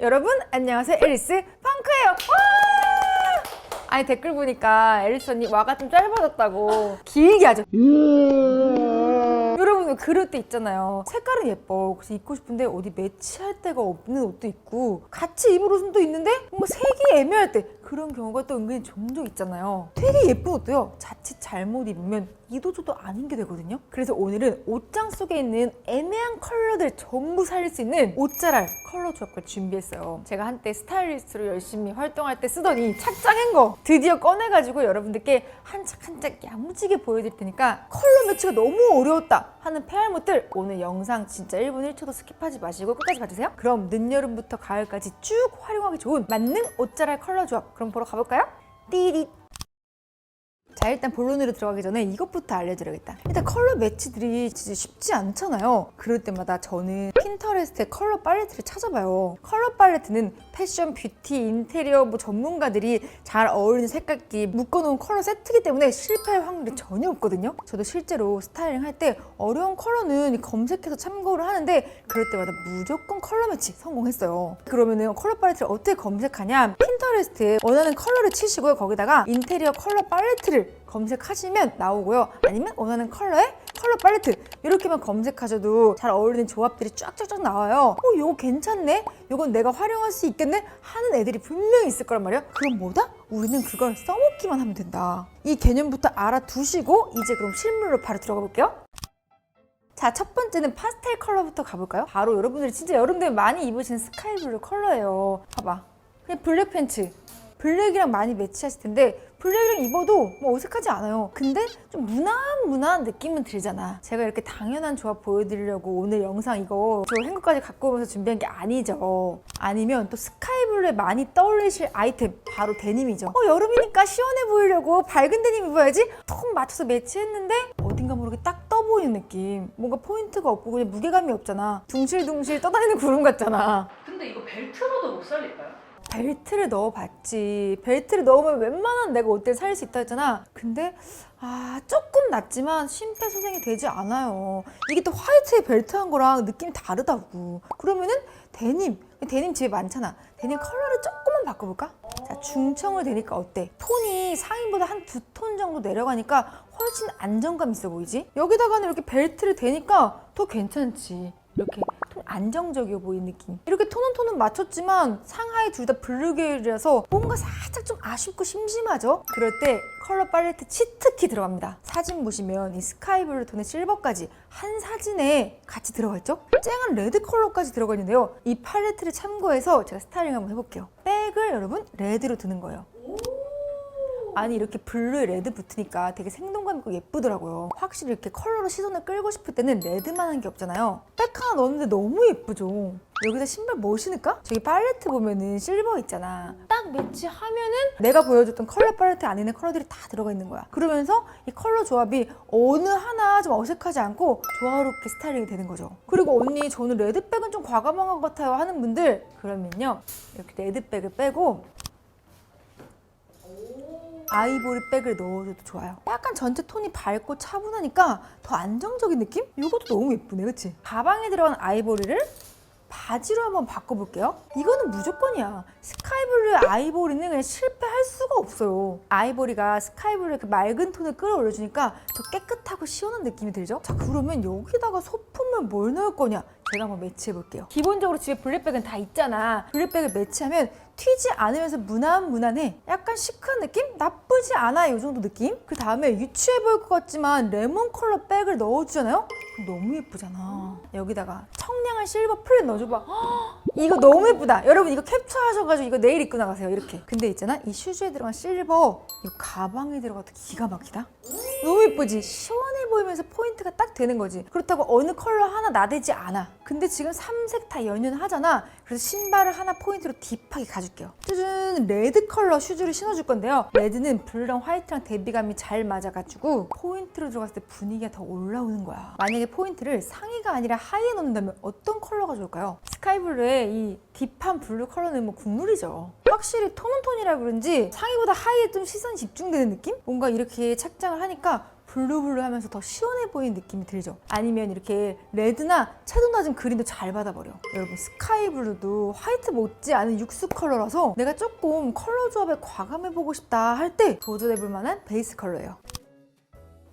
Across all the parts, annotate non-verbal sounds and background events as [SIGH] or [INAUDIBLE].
여러분 안녕하세요. 에리스 펑크예요. 와! 아니 댓글 보니까 에리스 언니 와가 좀 짧아졌다고 길게 하죠. 여러분 그럴 때 있잖아요. 색깔은 예뻐. 그래서 입고 싶은데 어디 매치할 데가 없는 옷도 있고 같이 입을 옷은 또 있는데 뭔가 색이 애매할 때 그런 경우가 또 은근히 종종 있잖아요. 되게 예쁜 옷도요. 자칫 잘못 입으면 이도저도 아닌 게 되거든요. 그래서 오늘은 옷장 속에 있는 애매한 컬러들 전부 살릴 수 있는 옷자랄 컬러 조합을 준비했어요. 제가 한때 스타일리스트로 열심히 활동할 때 쓰더니 착장한 거 드디어 꺼내가지고 여러분들께 한짝 한짝 야무지게 보여드릴 테니까 컬러 매치가 너무 어려웠다 하는 페알못들 오늘 영상 진짜 1분 1초도 스킵하지 마시고 끝까지 봐주세요. 그럼 늦여름부터 가을까지 쭉 활용하기 좋은 만능 옷자랄 컬러 조합 그럼 보러 가볼까요? 띠릿 자 일단 본론으로 들어가기 전에 이것부터 알려드려야겠다. 일단 컬러 매치들이 진짜 쉽지 않잖아요. 그럴 때마다 저는 핀터레스트에 컬러 팔레트를 찾아봐요. 컬러 팔레트는 패션, 뷰티, 인테리어 뭐 전문가들이 잘 어울리는 색깔끼리 묶어놓은 컬러 세트이기 때문에 실패할 확률이 전혀 없거든요. 저도 실제로 스타일링 할 때 어려운 컬러는 검색해서 참고를 하는데 그럴 때마다 무조건 컬러 매치 성공했어요. 그러면은 컬러 팔레트를 어떻게 검색하냐? 핀터레스트에 원하는 컬러를 치시고요. 거기다가 인테리어 컬러 팔레트를 검색하시면 나오고요. 아니면 원하는 컬러에 컬러 팔레트 이렇게만 검색하셔도 잘 어울리는 조합들이 쫙쫙쫙 나와요. 어, 이거 괜찮네? 이건 내가 활용할 수 있겠네? 하는 애들이 분명히 있을 거란 말이야. 그럼 뭐다? 우리는 그걸 써먹기만 하면 된다. 이 개념부터 알아두시고 이제 그럼 실물로 바로 들어가 볼게요. 자, 첫 번째는 파스텔 컬러부터 가볼까요? 바로 여러분들이 진짜 여름 되면 많이 입으시는 스카이블루 컬러예요. 봐봐. 그냥 블랙 팬츠. 블랙이랑 많이 매치하실 텐데 블랙이랑 입어도 뭐 어색하지 않아요. 근데 좀 무난무난 느낌은 들잖아. 제가 이렇게 당연한 조합 보여드리려고 오늘 영상 이거 저 행거까지 갖고 오면서 준비한 게 아니죠. 아니면 또 스카이블루에 많이 떠올리실 아이템 바로 데님이죠. 어 여름이니까 시원해 보이려고 밝은 데님 입어야지 톡 맞춰서 매치했는데 어딘가 모르게 딱 떠 보이는 느낌. 뭔가 포인트가 없고 그냥 무게감이 없잖아. 둥실둥실 떠다니는 구름 같잖아. 근데 이거 벨트로도 못 살릴까요? 벨트를 넣어봤지. 벨트를 넣으면 웬만한 내가 옷들 살릴 수 있다 했잖아. 근데 아 조금 낮지만 심폐소생이 되지 않아요. 이게 또 화이트에 벨트 한 거랑 느낌이 다르다고. 그러면은 데님, 데님 집에 많잖아. 데님 컬러를 조금만 바꿔볼까? 자 중청을 되니까 어때? 톤이 상의보다 한 두 톤 정도 내려가니까 훨씬 안정감 있어 보이지? 여기다가는 이렇게 벨트를 대니까 더 괜찮지. 이렇게 좀 안정적이어 보이는 느낌. 이렇게 톤은 톤은 맞췄지만 상하이 둘 다 블루계열이라서 뭔가 살짝 좀 아쉽고 심심하죠? 그럴 때 컬러 팔레트 치트키 들어갑니다. 사진 보시면 이 스카이블루 톤의 실버까지 한 사진에 같이 들어가 있죠? 쨍한 레드 컬러까지 들어가 있는데요. 이 팔레트를 참고해서 제가 스타일링 한번 해볼게요. 백을 여러분 레드로 드는 거예요. 아니 이렇게 블루에 레드 붙으니까 되게 생동감 있고 예쁘더라고요. 확실히 이렇게 컬러로 시선을 끌고 싶을 때는 레드만 한 게 없잖아요. 백 하나 넣었는데 너무 예쁘죠. 여기다 신발 뭐 신을까? 저기 팔레트 보면은 실버 있잖아. 딱 매치하면은 내가 보여줬던 컬러 팔레트 안에 있는 컬러들이 다 들어가 있는 거야. 그러면서 이 컬러 조합이 어느 하나 좀 어색하지 않고 조화롭게 스타일링이 되는 거죠. 그리고 언니 저는 레드백은 좀 과감한 것 같아요 하는 분들 그러면요 이렇게 레드백을 빼고 아이보리 백을 넣어줘도 좋아요. 약간 전체 톤이 밝고 차분하니까 더 안정적인 느낌? 이것도 너무 예쁘네, 그치? 가방에 들어간 아이보리를 바지로 한번 바꿔볼게요. 이거는 무조건이야. 스카이블루의 아이보리는 그냥 실패할 수가 없어요. 아이보리가 스카이블루의 그 맑은 톤을 끌어올려주니까 더 깨끗하고 시원한 느낌이 들죠? 자, 그러면 여기다가 소품을 뭘 넣을 거냐? 제가 한번 매치해볼게요. 기본적으로 집에 블랙백은 다 있잖아. 블랙백을 매치하면 튀지 않으면서 무난무난해. 약간 시크한 느낌? 나쁘지 않아, 이 정도 느낌? 그 다음에 유치해 보일 것 같지만 레몬 컬러 백을 넣어주잖아요? 너무 예쁘잖아. 여기다가 청량한 실버 플랫 넣어줘봐. 헉, [GASPS] 이거 너무 예쁘다. 여러분 이거 캡처하셔가지고 이거 내일 입고 나가세요. 이렇게. 근데 있잖아, 이 슈즈에 들어간 실버, 이 가방에 들어가도 기가 막히다. 너무 예쁘지? 시원 해 보이면서 포인트가 딱 되는 거지. 그렇다고 어느 컬러 하나 나대지 않아. 근데 지금 삼색 다 연연하잖아. 그래서 신발을 하나 포인트로 딥하게 가줄게요. 슈즈는 레드 컬러 슈즈를 신어줄 건데요. 레드는 블루랑 화이트랑 대비감이 잘 맞아가지고 포인트로 들어갔을 때 분위기가 더 올라오는 거야. 만약에 포인트를 상의가 아니라 하의에 넣는다면 어떤 컬러가 좋을까요? 스카이블루의 이 딥한 블루 컬러는 뭐 국룰이죠. 확실히 톤은 톤이라 그런지 상의보다 하의에 좀 시선이 집중되는 느낌? 뭔가 이렇게 착장을 하니까 블루블루 하면서 더 시원해 보이는 느낌이 들죠? 아니면 이렇게 레드나 채도 낮은 그린도 잘 받아버려. 여러분 스카이 블루도 화이트 못지않은 육수 컬러라서 내가 조금 컬러 조합에 과감해보고 싶다 할 때 도전해볼 만한 베이스 컬러예요.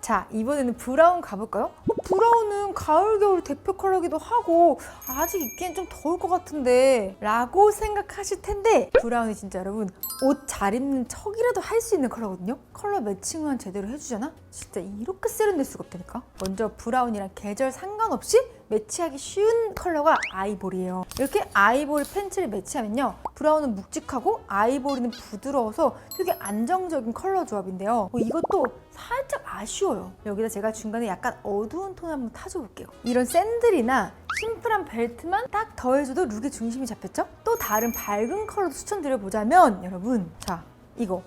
자 이번에는 브라운 가볼까요? 어, 브라운은 가을 겨울 대표 컬러기도 하고 아직 입기엔 좀 더울 것 같은데 라고 생각하실 텐데 브라운이 진짜 여러분 옷 잘 입는 척이라도 할 수 있는 컬러거든요 컬러 매칭만 제대로 해주잖아? 진짜 이렇게 세련될 수가 없다니까 먼저 브라운이랑 계절 상관없이 매치하기 쉬운 컬러가 아이보리예요. 이렇게 아이보리 팬츠를 매치하면요. 브라운은 묵직하고 아이보리는 부드러워서 되게 안정적인 컬러 조합인데요. 어, 이것도 살짝 아쉬워요. 여기다 제가 중간에 약간 어두운 톤 한번 타줘볼게요. 이런 샌들이나 심플한 벨트만 딱 더해줘도 룩의 중심이 잡혔죠? 또 다른 밝은 컬러도 추천드려보자면 여러분 자 이거.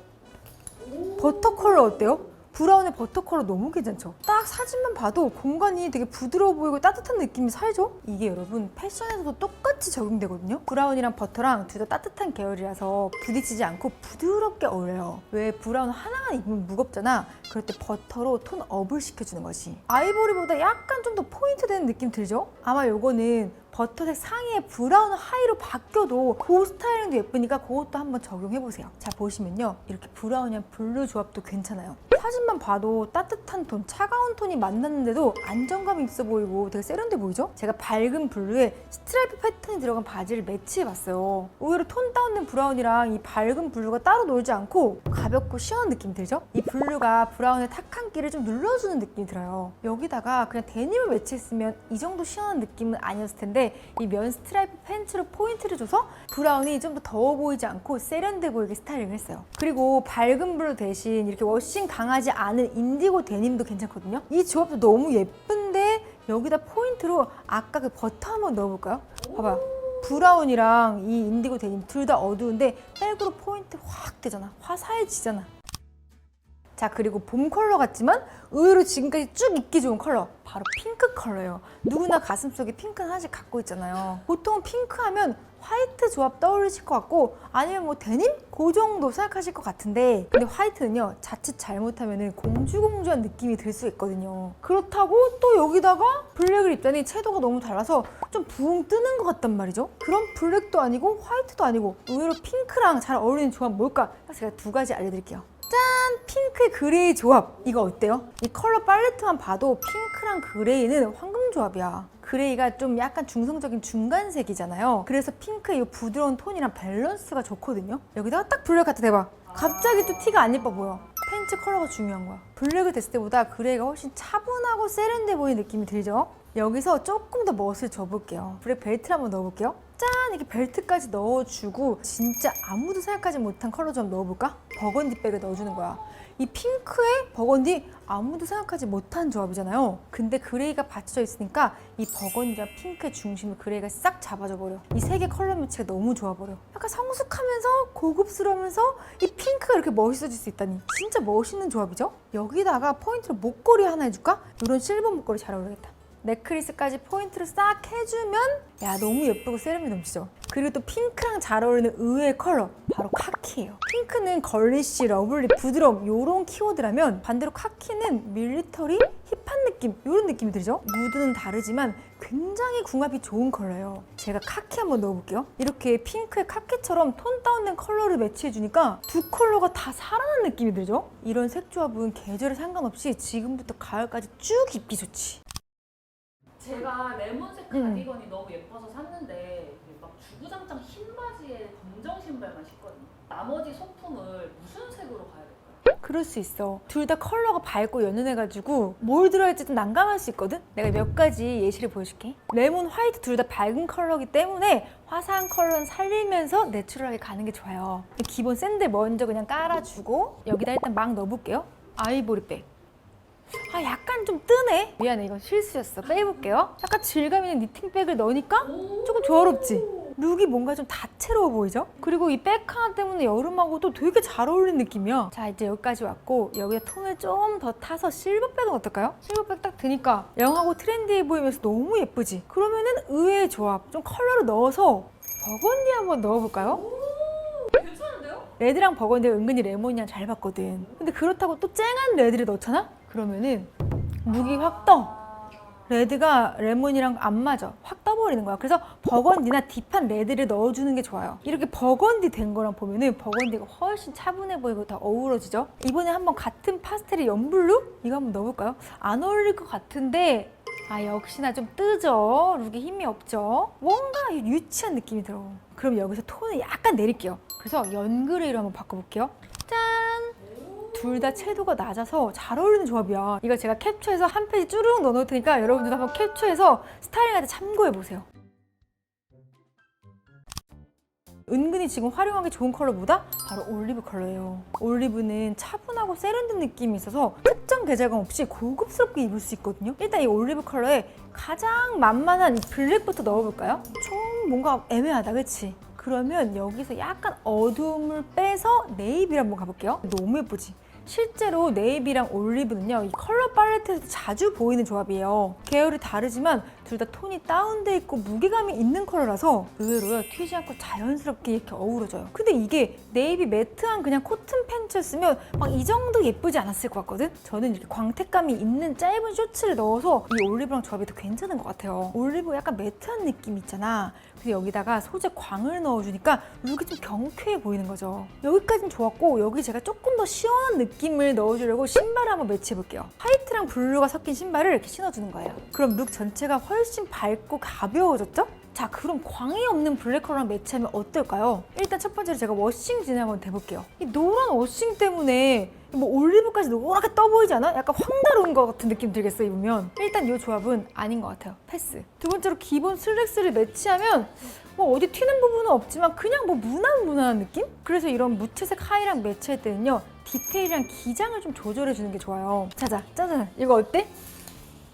버터 컬러 어때요? 브라운의 버터 컬러 너무 괜찮죠? 딱 사진만 봐도 공간이 되게 부드러워 보이고 따뜻한 느낌이 살죠? 이게 여러분 패션에서도 똑같이 적용되거든요? 브라운이랑 버터랑 둘 다 따뜻한 계열이라서 부딪히지 않고 부드럽게 어울려요. 왜 브라운 하나만 입으면 무겁잖아? 그럴 때 버터로 톤 업을 시켜주는 것이. 아이보리보다 약간 좀 더 포인트 되는 느낌 들죠? 아마 요거는 버터색 상의에 브라운 하이로 바뀌어도 그 스타일링도 예쁘니까 그것도 한번 적용해보세요. 자, 보시면요. 이렇게 브라운이랑 블루 조합도 괜찮아요. 사진만 봐도 따뜻한 톤, 차가운 톤이 만났는데도 안정감 있어 보이고 되게 세련돼 보이죠? 제가 밝은 블루에 스트라이프 패턴이 들어간 바지를 매치해봤어요. 의외로 톤 다운된 브라운이랑 이 밝은 블루가 따로 놀지 않고 가볍고 시원한 느낌 들죠? 이 블루가 브라운의 탁한 끼를 좀 눌러주는 느낌이 들어요. 여기다가 그냥 데님을 매치했으면 이 정도 시원한 느낌은 아니었을 텐데 이 면 스트라이프 팬츠로 포인트를 줘서 브라운이 좀 더 더워 보이지 않고 세련돼 보이게 스타일링을 했어요. 그리고 밝은 블루 대신 이렇게 워싱 당하지 않은 인디고 데님도 괜찮거든요. 이 조합도 너무 예쁜데 여기다 포인트로 아까 그 버터 한번 넣어볼까요? 봐봐요. 브라운이랑 이 인디고 데님 둘 다 어두운데 백으로 포인트 확 되잖아. 화사해지잖아. 자 그리고 봄 컬러 같지만 의외로 지금까지 쭉 입기 좋은 컬러. 바로 핑크 컬러예요. 누구나 가슴속에 핑크는 하나씩 갖고 있잖아요. 보통 핑크 하면 화이트 조합 떠올리실 것 같고 아니면 뭐 데님? 그 정도 생각하실 것 같은데. 근데 화이트는요 자칫 잘못하면 공주공주한 느낌이 들 수 있거든요. 그렇다고 또 여기다가 블랙을 입자니 채도가 너무 달라서 좀 부엉 뜨는 것 같단 말이죠. 그럼 블랙도 아니고 화이트도 아니고 의외로 핑크랑 잘 어울리는 조합 뭘까? 제가 두 가지 알려드릴게요 짠! 핑크 그레이 조합 이거 어때요? 이 컬러 팔레트만 봐도 핑크랑 그레이는 황금 조합이야. 그레이가 좀 약간 중성적인 중간색이잖아요. 그래서 핑크의 이 부드러운 톤이랑 밸런스가 좋거든요. 여기다가 딱 블랙 갖다 대봐. 갑자기 또 티가 안 예뻐 보여. 팬츠 컬러가 중요한 거야. 블랙을 댔을 때보다 그레이가 훨씬 차분하고 세련돼 보이는 느낌이 들죠? 여기서 조금 더 멋을 줘볼게요. 블랙 벨트를 한번 넣어볼게요 짠! 이렇게 벨트까지 넣어주고 진짜 아무도 생각하지 못한 컬러 좀 넣어볼까? 버건디 백을 넣어주는 거야. 이 핑크에 버건디 아무도 생각하지 못한 조합이잖아요. 근데 그레이가 받쳐져 있으니까 이 버건디랑 핑크의 중심을 그레이가 싹 잡아줘 버려. 이 세 개 컬러 매치가 너무 좋아 버려. 약간 성숙하면서 고급스러우면서 이 핑크가 이렇게 멋있어질 수 있다니 진짜 멋있는 조합이죠? 여기다가 포인트로 목걸이 하나 해줄까? 이런 실버 목걸이 잘 어울리겠다. 넥클리스까지 포인트를 싹 해주면 야 너무 예쁘고 세련미 넘치죠? 그리고 또 핑크랑 잘 어울리는 의외의 컬러 바로 카키예요. 핑크는 걸리시, 러블리, 부드러움 요런 키워드라면 반대로 카키는 밀리터리, 힙한 느낌 요런 느낌이 들죠? 무드는 다르지만 굉장히 궁합이 좋은 컬러예요. 제가 카키 한번 넣어볼게요. 이렇게 핑크에 카키처럼 톤 다운된 컬러를 매치해주니까 두 컬러가 다 살아난 느낌이 들죠? 이런 색 조합은 계절에 상관없이 지금부터 가을까지 쭉 입기 좋지 제가 레몬색 음. 가디건이 너무 예뻐서 샀는데 막 주구장창 흰 바지에 검정 신발만 신거든요. 나머지 소품을 무슨 색으로 가야 될까요? 그럴 수 있어. 둘 다 컬러가 밝고 연연해가지고 뭘 들어야지 좀 난감할 수 있거든? 내가 몇 가지 예시를 보여줄게. 레몬, 화이트 둘 다 밝은 컬러기 때문에 화사한 컬러는 살리면서 내추럴하게 가는 게 좋아요. 기본 샌들 먼저 그냥 깔아주고 여기다 일단 막 넣어볼게요. 아이보리백. 아 약간 좀 뜨네? 미안해 이건 실수였어. 빼볼게요. 약간 질감 있는 니팅백을 넣으니까 조금 조화롭지? 룩이 뭔가 좀 다채로워 보이죠? 그리고 이 백 하나 때문에 여름하고도 되게 잘 어울리는 느낌이야. 자, 이제 여기까지 왔고 여기에 톤을 좀 더 타서 실버백은 어떨까요? 실버백 딱 드니까 영하고 트렌디해 보이면서 너무 예쁘지? 그러면은 의외의 조합. 좀 컬러를 넣어서 버건디 한번 넣어볼까요? 괜찮은데요? 레드랑 버건디가 은근히 레몬이랑 잘 봤거든. 근데 그렇다고 또 쨍한 레드를 넣잖아? 그러면은 룩이 확 떠. 레드가 레몬이랑 안 맞아. 확 떠버리는 거야. 그래서 버건디나 딥한 레드를 넣어주는 게 좋아요. 이렇게 버건디 된 거랑 보면은 버건디가 훨씬 차분해 보이고 더 어우러지죠? 이번에 한번 같은 파스텔의 연블루? 이거 한번 넣어볼까요? 안 어울릴 것 같은데 아 역시나 좀 뜨죠? 룩에 힘이 없죠? 뭔가 유치한 느낌이 들어. 그럼 여기서 톤을 약간 내릴게요. 그래서 연그레이로 한번 바꿔볼게요. 짠! 둘다 채도가 낮아서 잘 어울리는 조합이야. 이거 제가 캡처해서 한 페이지 쭈르륵 넣어놓을 테니까 여러분들도 한번 캡처해서 스타일링할 때 참고해 보세요. 은근히 지금 활용하기 좋은 컬러보다 바로 올리브 컬러예요. 올리브는 차분하고 세련된 느낌이 있어서 특정 계절감 없이 고급스럽게 입을 수 있거든요. 일단 이 올리브 컬러에 가장 만만한 이 블랙부터 넣어볼까요? 좀 뭔가 애매하다, 그치? 그러면 여기서 약간 어둠을 빼서 네이비를 한번 가볼게요. 너무 예쁘지? 실제로 네이비랑 올리브는요, 이 컬러 팔레트에서 자주 보이는 조합이에요. 계열이 다르지만 둘 다 톤이 다운돼 있고 무게감이 있는 컬러라서 의외로요, 튀지 않고 자연스럽게 이렇게 어우러져요. 근데 이게 네이비 매트한 그냥 코튼 팬츠였으면 막 이 정도 예쁘지 않았을 것 같거든? 저는 이렇게 광택감이 있는 짧은 쇼츠를 넣어서 이 올리브랑 조합이 더 괜찮은 것 같아요. 올리브 약간 매트한 느낌 있잖아. 그래서 여기다가 소재 광을 넣어주니까 룩이 좀 경쾌해 보이는 거죠. 여기까지는 좋았고 여기 제가 조금 더 시원한 느낌을 넣어주려고 신발을 한번 매치해볼게요. 화이트랑 블루가 섞인 신발을 이렇게 신어주는 거예요. 그럼 룩 전체가 훨씬 밝고 가벼워졌죠? 자 그럼 광이 없는 블랙 컬러랑 매치하면 어떨까요? 일단 첫 번째로 제가 워싱 진행 한번 해볼게요. 이 노란 워싱 때문에 뭐 올리브까지 노랗게 떠 보이지 않아? 약간 황다로운 것 같은 느낌 들겠어 입으면 일단 이 조합은 아닌 것 같아요 패스 두 번째로 기본 슬랙스를 매치하면 뭐 어디 튀는 부분은 없지만 그냥 뭐 무난무난한 느낌? 그래서 이런 무채색 하이랑 매치할 때는요 디테일이랑 기장을 좀 조절해 주는 게 좋아요 자자 짜잔 이거 어때?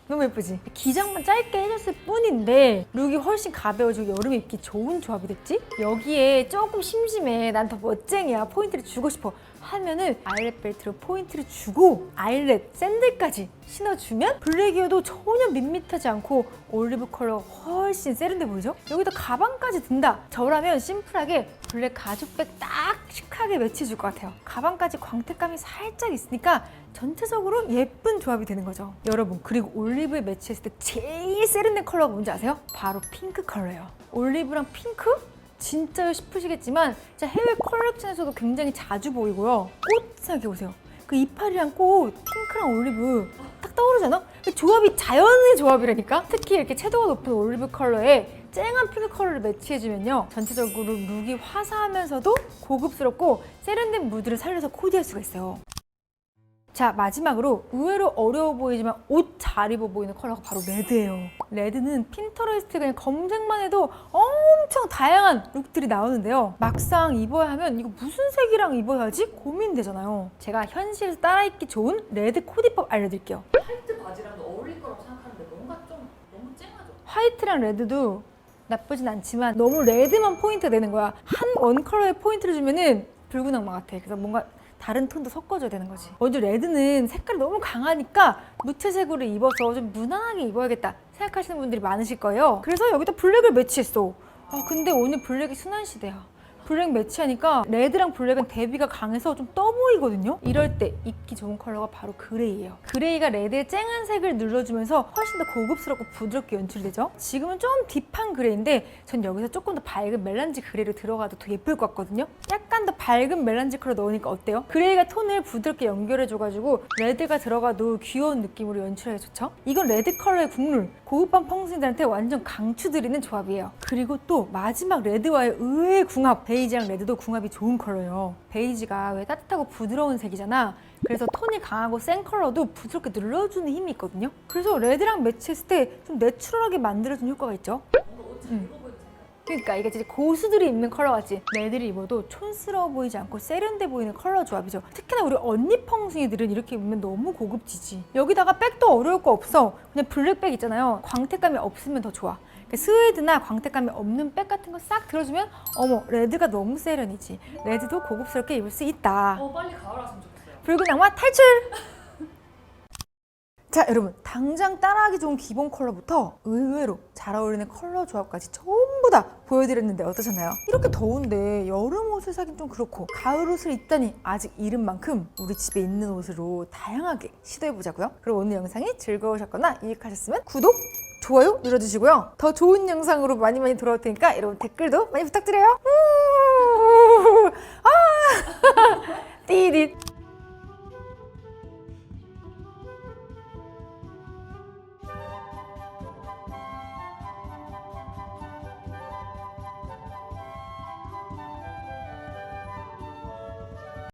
너무 예쁘지? 기장만 짧게 해줬을 뿐인데 룩이 훨씬 가벼워지고 여름에 입기 좋은 조합이 됐지? 여기에 조금 심심해 난 더 멋쟁이야 포인트를 주고 싶어 하면은 아일렛 벨트로 포인트를 주고 아일렛 샌들까지 신어주면 블랙이어도 전혀 밋밋하지 않고 올리브 컬러 훨씬 세련돼 보이죠? 여기다 가방까지 든다 저라면 심플하게 블랙 가죽백 딱 시크하게 매치해줄 것 같아요 가방까지 광택감이 살짝 있으니까 전체적으로 예쁜 조합이 되는 거죠 여러분 그리고 올리브에 매치했을 때 제일 세련된 컬러가 뭔지 아세요? 바로 핑크 컬러예요 올리브랑 핑크? 진짜 싶으시겠지만 진짜 해외 컬렉션에서도 굉장히 자주 보이고요. 꽃 생각해 보세요. 그 이파리랑 꽃, 핑크랑 올리브 딱 떠오르잖아? 그 조합이 자연의 조합이라니까? 특히 이렇게 채도가 높은 올리브 컬러에 쨍한 핑크 컬러를 매치해주면요. 전체적으로 룩이 화사하면서도 고급스럽고 세련된 무드를 살려서 코디할 수가 있어요. 자 마지막으로 의외로 어려워 보이지만 옷 잘 입어 보이는 컬러가 바로 레드예요. 레드는 핀터레스트 그냥 검색만 해도 엄청 다양한 룩들이 나오는데요. 막상 입어야 하면 이거 무슨 색이랑 입어야 하지 고민되잖아요. 제가 현실에서 따라 입기 좋은 레드 코디법 알려드릴게요. 화이트 바지랑도 어울릴 거라고 생각하는데 뭔가 좀 너무 쨍하죠? 화이트랑 레드도 나쁘진 않지만 너무 레드만 포인트가 되는 거야. 한 원 컬러에 포인트를 주면은 붉은 악마 같아. 그래서 뭔가 다른 톤도 섞어줘야 되는 거지. 먼저 레드는 색깔이 너무 강하니까 무채색으로 입어서 좀 무난하게 입어야겠다 생각하시는 분들이 많으실 거예요. 그래서 여기다 블랙을 매치했어. 아 근데 오늘 블랙이 순환 시대야. 블랙 매치하니까 레드랑 블랙은 대비가 강해서 좀 떠 보이거든요. 이럴 때 입기 좋은 컬러가 바로 그레이예요. 그레이가 레드의 쨍한 색을 눌러주면서 훨씬 더 고급스럽고 부드럽게 연출되죠. 지금은 좀 딥한 그레이인데 전 여기서 조금 더 밝은 멜란지 그레이로 들어가도 더 예쁠 것 같거든요. 약간 더 밝은 멜란지 컬러 넣으니까 어때요? 그레이가 톤을 부드럽게 연결해줘가지고 레드가 들어가도 귀여운 느낌으로 연출하기 좋죠. 이건 레드 컬러의 국룰. 고급방 펑스들한테 완전 강추드리는 조합이에요. 그리고 또 마지막 레드와의 의외의 궁합. 베이지랑 레드도 궁합이 좋은 컬러예요. 베이지가 왜 따뜻하고 부드러운 색이잖아. 그래서 톤이 강하고 센 컬러도 부드럽게 눌러주는 힘이 있거든요. 그래서 레드랑 매치했을 때 좀 내추럴하게 만들어주는 효과가 있죠. 음. 그러니까 이게 진짜 고수들이 입는 컬러 같지 레드를 입어도 촌스러워 보이지 않고 세련돼 보이는 컬러 조합이죠 특히나 우리 언니 펑숭이들은 이렇게 입으면 너무 고급지지 여기다가 백도 어려울 거 없어 그냥 블랙백 있잖아요 광택감이 없으면 더 좋아 그러니까 스웨이드나 광택감이 없는 백 같은 거 싹 들어주면 어머 레드가 너무 세련이지. 레드도 고급스럽게 입을 수 있다. 어 빨리 가을 왔으면 좋겠어요. 붉은 악마 탈출! [LAUGHS] 자 여러분. 당장 따라하기 좋은 기본 컬러부터 의외로 잘 어울리는 컬러 조합까지 전부 다 보여드렸는데 어떠셨나요? 이렇게 더운데 여름 옷을 사긴 좀 그렇고 가을 옷을 입다니 아직 이른 만큼 우리 집에 있는 옷으로 다양하게 시도해보자고요. 그럼 오늘 영상이 즐거우셨거나 유익하셨으면 구독 좋아요 눌러주시고요. 더 좋은 영상으로 많이 많이 돌아올 테니까 여러분 댓글도 많이 부탁드려요. 우- 아. [LAUGHS] 띠릿